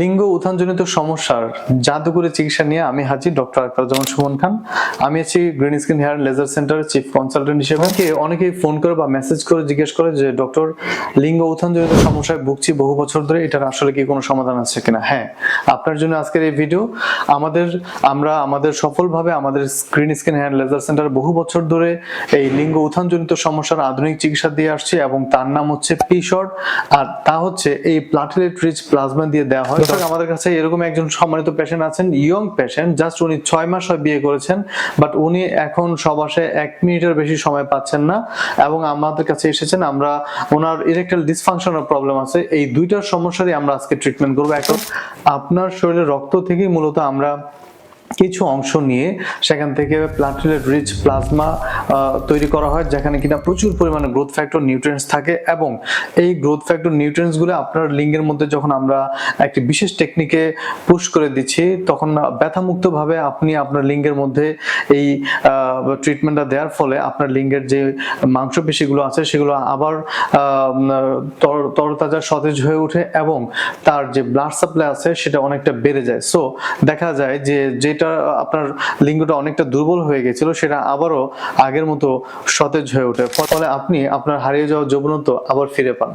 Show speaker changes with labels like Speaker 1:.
Speaker 1: লিঙ্গ উত্থানজনিত সমস্যার জাদুকরি চিকিৎসা নিয়ে আমি হাজির ডক্টর আকরাজমান সুমন খান। আমি আছি গ্রিন স্কিন হেয়ার লেজার সেন্টারের চিফ কনসালটেন্ট হিসেবে। অনেকে অনেকেই ফোন করে বা মেসেজ করে, জিজ্ঞেস করে যে, ডক্টর, লিঙ্গ উত্থানজনিত সমস্যায় ভুগছি বহু বছর ধরে, এটার আসলে কি কোনো সমাধান আছে কিনা? হ্যাঁ আপনার জন্য আজকের এই ভিডিও আমাদের, আমরা আমাদের সফলভাবে আমাদের green skin hair laser centre বহু বছর ধরে এই লিঙ্গ উত্থানজনিত সমস্যার আধুনিক চিকিৎসা দিয়ে আসছি এবং তার নাম হচ্ছে পি আর তা হচ্ছে এই প্লাটিলেট রিচ প্লাজমা দিয়ে দেওয়া হয়। দর্শক, আমাদের কাছে এরকম একজন সম্মানিত পেশেন্ট আছেন ইয়ং পেশেন্ট জাস্ট উনি ছয় মাস হয় বিয়ে করেছেন বাট উনি এখন সবাসে এক মিনিটের বেশি সময় পাচ্ছেন না এবং আমাদের কাছে এসেছেন আমরা ওনার ইরেকটাল ডিসফাংশনের প্রবলেম আছে এই দুইটার সমস্যারই আমরা আজকে ট্রিটমেন্ট করব। এখন আপনার শরীরে রক্ত থেকেই মূলত আমরা কিছু অংশ নিয়ে সেখান থেকে প্লান্টিলেট রিচ প্লাজমা তৈরি করা হয়, যেখানে কিনা প্রচুর পরিমাণে গ্রোথ ফ্যাক্টর নিউট্রিয়েন্টস থাকে এবং এই গ্রোথ ফ্যাক্টর নিউট্রিয়েন্টসগুলো আপনার লিঙ্গের মধ্যে যখন আমরা একটি বিশেষ টেকনিকে পুশ করে দিচ্ছি, তখন ব্যথামুক্তভাবে আপনি আপনার লিঙ্গের মধ্যে এই ট্রিটমেন্টটা দেওয়ার ফলে আপনার লিঙ্গের যে মাংসপেশিগুলো আছে সেগুলো আবার তর- তরতাজা সতেজ হয়ে ওঠে এবং তার যে ব্লাড সাপ্লাই আছে সেটা অনেকটা বেড়ে যায়। সো দেখা যায় যে যেটা আপনার লিঙ্গটা অনেকটা দুর্বল হয়ে গেছিল, সেটা আবারও আগের মতো সতেজ হয়ে ওঠে। ফলে আপনি আপনার হারিয়ে যাওয়া যৌবনত্ব আবার ফিরে পান।